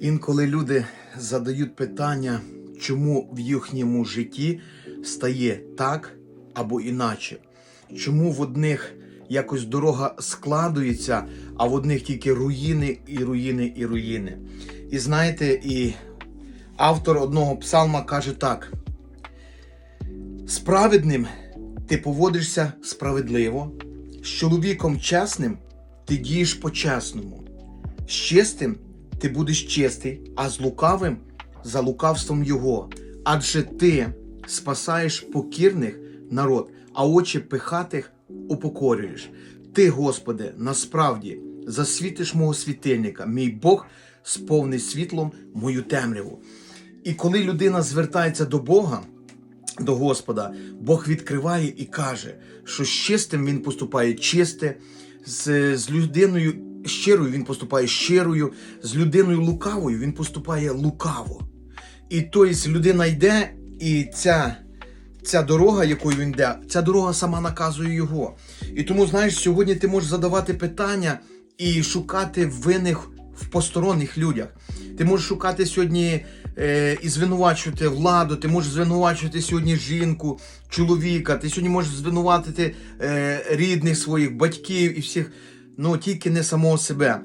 Інколи люди задають питання, чому в їхньому житті стає так або іначе. Чому в одних якось дорога складується, а в одних тільки руїни і руїни і руїни. І знаєте, і автор одного псалма каже так: справедним ти поводишся справедливо, з чоловіком чесним ти дієш по-чесному, з чистим ти будеш чистий, а з лукавим за лукавством його. Адже ти спасаєш покірних народ, а очі пихатих упокорюєш. Ти, Господи, насправді засвітиш мого світильника, мій Бог сповнить світлом мою темряву. І коли людина звертається до Бога, до Господа, Бог відкриває і каже, що з чистим він поступає чисте, з, з людиною щирою він поступає щирою, з людиною лукавою він поступає лукаво. І тобто людина йде, і ця, ця дорога, якою він йде, ця дорога сама наказує його. І тому, знаєш, сьогодні ти можеш задавати питання і шукати винних в посторонніх людях. Ти можеш шукати сьогодні е, і звинувачувати владу, ти можеш звинувачувати сьогодні жінку, чоловіка, ти сьогодні можеш звинуватити е, рідних своїх батьків і всіх, ну тільки не самого себе.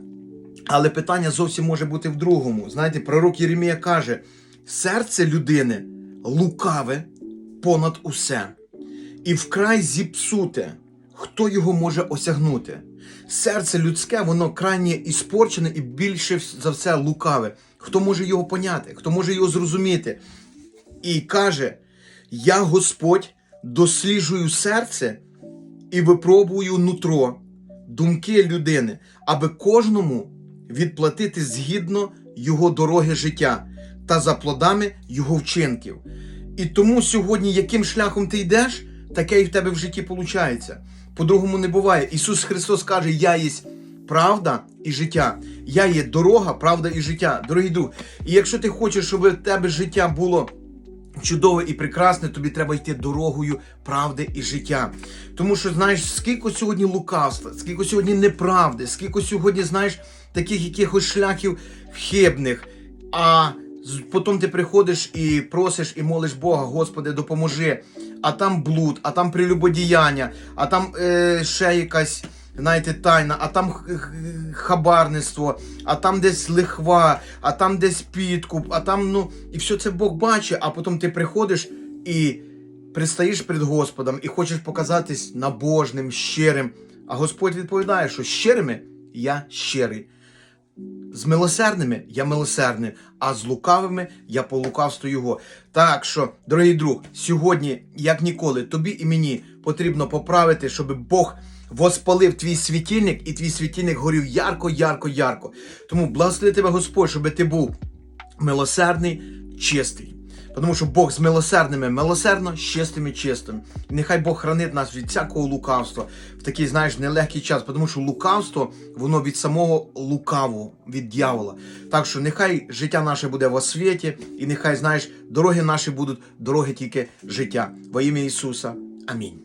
Але питання зовсім може бути в другому. Знаєте, пророк Єремія каже: серце людини лукаве понад усе, і вкрай зіпсуте, хто його може осягнути. Серце людське, воно крайне іспорчене і більше за все лукаве. Хто може його поняти, хто може його зрозуміти? І каже: Я Господь досліджую серце і випробую нутро, думки людини, аби кожному відплатити згідно його дороги життя та за плодами його вчинків. І тому сьогодні, яким шляхом ти йдеш, таке і в тебе в житті виходить. По-другому не буває. Ісус Христос каже: Я є правда і життя. Я є дорога, правда і життя. Дорогий друг. І якщо ти хочеш, щоб в тебе життя було чудове і прекрасне, тобі треба йти дорогою правди і життя. Тому що, знаєш, скільки сьогодні лукавства, скільки сьогодні неправди, скільки сьогодні, знаєш, таких якихось шляхів хибних. А потім ти приходиш і просиш і молиш Бога, Господи, допоможи. А там блуд, а там прелюбодіяння, а там е, ще якась, знаєте, тайна, а там хабарництво, а там десь лихва, а там десь підкуп, а там, ну, і все це Бог бачить, а потім ти приходиш і пристаєш перед Господом і хочеш показатись набожним, щирим. А Господь відповідає, що щирими я щирий. З милосердними я милосердний, а з лукавими я по лукавству його. Так що, дорогий друг, сьогодні, як ніколи, тобі і мені потрібно поправити, щоб Бог воспалив твій світильник, і твій світильник горів ярко, ярко, ярко. Тому благослови тебе Господь, щоб ти був милосердний, чистий. Тому що Бог з милосердними милосердно, з чистими чистим. І нехай Бог хранить нас від всякого лукавства в такий, знаєш, нелегкий час, тому що лукавство, воно від самого лукавого, від дьявола. Так що нехай життя наше буде в освіті, і нехай, знаєш, дороги наші будуть дороги тільки життя. Во ім'я Ісуса. Амінь.